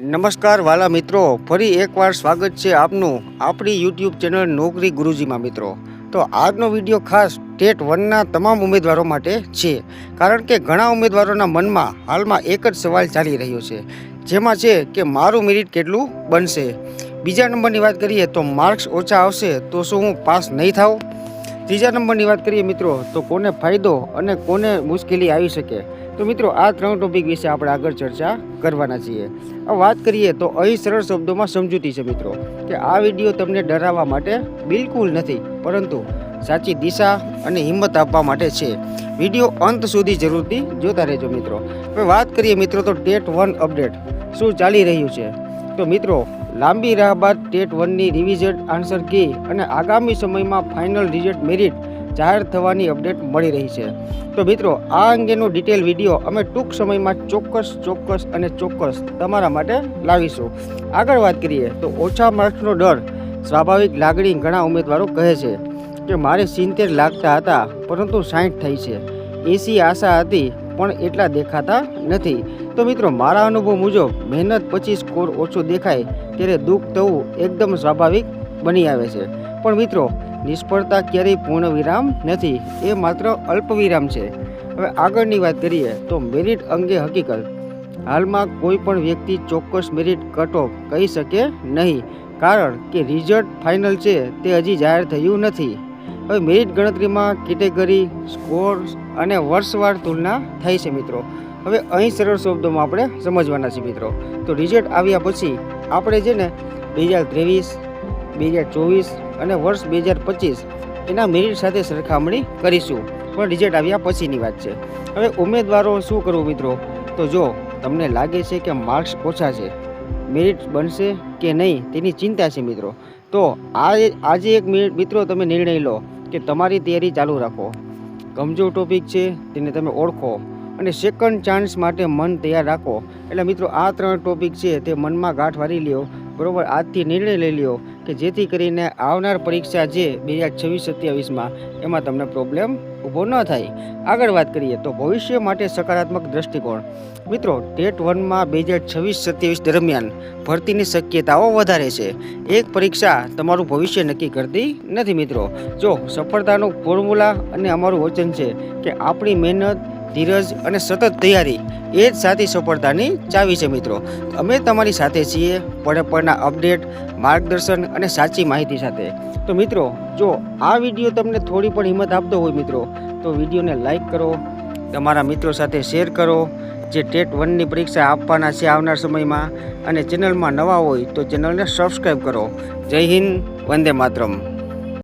નમસ્કાર વાલા મિત્રો, ફરી એકવાર સ્વાગત છે આપનું આપણી યુટ્યુબ ચેનલ નોકરી ગુરુજીમાં મિત્રો. તો આજનો વીડિયો ખાસ ટેટ વનના તમામ ઉમેદવારો માટે છે, કારણ કે ઘણા ઉમેદવારોના મનમાં હાલમાં એક જ સવાલ ચાલી રહ્યો છે, જેમાં છે કે મારું મેરિટ કેટલું બનશે? બીજા નંબરની વાત કરીએ તો માર્ક્સ ઓછા આવશે તો શું હું પાસ નહીં થાઉં? ત્રીજા નંબરની વાત કરીએ મિત્રો, તો કોને ફાયદો અને કોને મુશ્કેલી આવી શકે? તો મિત્રો, આ ત્રણ ટોપિક વિશે આપણે આગળ ચર્ચા કરવાના છીએ. આ વાત કરીએ તો અહીં સરળ શબ્દોમાં સમજૂતી છે મિત્રો, કે આ વીડિયો તમને ડરાવવા માટે બિલકુલ નથી, પરંતુ સાચી દિશા અને હિંમત આપવા માટે છે. વીડિયો અંત સુધી જરૂરથી જોતા રહેજો મિત્રો. હવે વાત કરીએ મિત્રો, તો ટેટ વન અપડેટ શું ચાલી રહ્યું છે? તો મિત્રો, લાંબી રાહ બાદ ટેટ વનની રિવિઝેડ આન્સર કી અને આગામી સમયમાં ફાઇનલ રિઝલ્ટ મેરિટ જાહેર થવાની અપડેટ મળી રહી છે. તો મિત્રો, આ અંગેનો ડિટેલ વીડિયો અમે ટૂંક સમયમાં ચોક્કસ ચોક્કસ અને ચોક્કસ તમારા માટે લાવીશું. આગળ વાત કરીએ તો ઓછા માર્ક્સનો ડર સ્વાભાવિક લાગણી ઘણા ઉમેદવારો કહે છે કે મારે સિત્તેર લાગતા હતા, પરંતુ સાઠ થઈ છે. એસી આશા હતી, પણ એટલા દેખાતા નથી. તો મિત્રો, મારા અનુભવ મુજબ, મહેનત પછી સ્કોર ઓછો દેખાય, ત્યારે દુઃખ થવું એકદમ સ્વાભાવિક બની આવે છે. પણ મિત્રો નિષ્ફળતા ક્યારેય પૂર્ણ વિરામ નથી, એ માત્ર અલ્પ વિરામ છે. હવે આગળની વાત કરીએ તો મેરિટ અંગે હકીકત. હાલમાં કોઈ પણ વ્યક્તિ ચોક્કસ મેરિટ કટ કહી શકે નહીં, કારણ કે રિઝલ્ટ ફાઇનલ છે, તે હજી જાહેર થયું નથી. હવે મેરિટ ગણતરીમાં કેટેગરી સ્કોર અને વર્ષવાર તુલના થાય છે મિત્રો. હવે અહીં સરળ શબ્દોમાં આપણે સમજવાના છે મિત્રો. તો રિઝલ્ટ આવ્યા પછી આપણે છે ને, બે હજાર ત્રેવીસ, બે હજાર ચોવીસ અને વર્ષ બે હજાર પચીસ એના મેરિટ સાથે સરખામણી કરીશું. પણ રિઝલ્ટ આવ્યા પછીની વાત છે. હવે ઉમેદવારો શું કરવું મિત્રો? તો જો તમને લાગે છે કે માર્ક્સ ઓછા છે મેરિટ બનશે કે નહીં તેની ચિંતા છે મિત્રો. તો આ આજે એક મિત્રો તમે નિર્ણય લો કે તમારી તૈયારી ચાલુ રાખો. કમજોર ટોપિક છે, તેને તમે ઓળખો અને સેકન્ડ ચાન્સ માટે મન તૈયાર રાખો. એટલે મિત્રો આ ત્રણ ટોપિક છે તે મનમાં ગાંઠ વાળી લ્યો. બરાબર? આજથી નિર્ણય લઈ લ્યો. કે જેથી કરીને આવનાર પરીક્ષા જે બે હજાર છવ્વીસ સત્યાવીસમાં એમાં તમને પ્રોબ્લેમ ઊભો ન થાય. આગળ વાત કરીએ તો ભવિષ્ય માટે સકારાત્મક દ્રષ્ટિકોણ. મિત્રો, ટેટ વનમાં બે હજાર છવ્વીસ સત્યાવીસ દરમિયાન ભરતીની શક્યતાઓ વધારે છે. એક પરીક્ષા તમારું ભવિષ્ય નક્કી કરતી નથી મિત્રો. જો સફળતાનું ફોર્મ્યુલા અને અમારું વચન છે કે આપણી મહેનત ધીરજ અને સતત તૈયારી એ જ સાથી સફળતાની ચાવી છે મિત્રો. અમે તમારી સાથે છીએ પડે પળના અપડેટ, માર્ગદર્શન અને સાચી માહિતી સાથે. તો મિત્રો, જો આ વીડિયો તમને થોડી પણ હિંમત આપતો હોય મિત્રો, તો વિડીયોને લાઈક કરો, તમારા મિત્રો સાથે શેર કરો, જે ટેટ વનની પરીક્ષા આપવાના છે આવનાર સમયમાં, અને ચેનલમાં નવા હોય તો ચેનલને સબસ્ક્રાઈબ કરો. જય હિન્દ, વંદે માતરમ.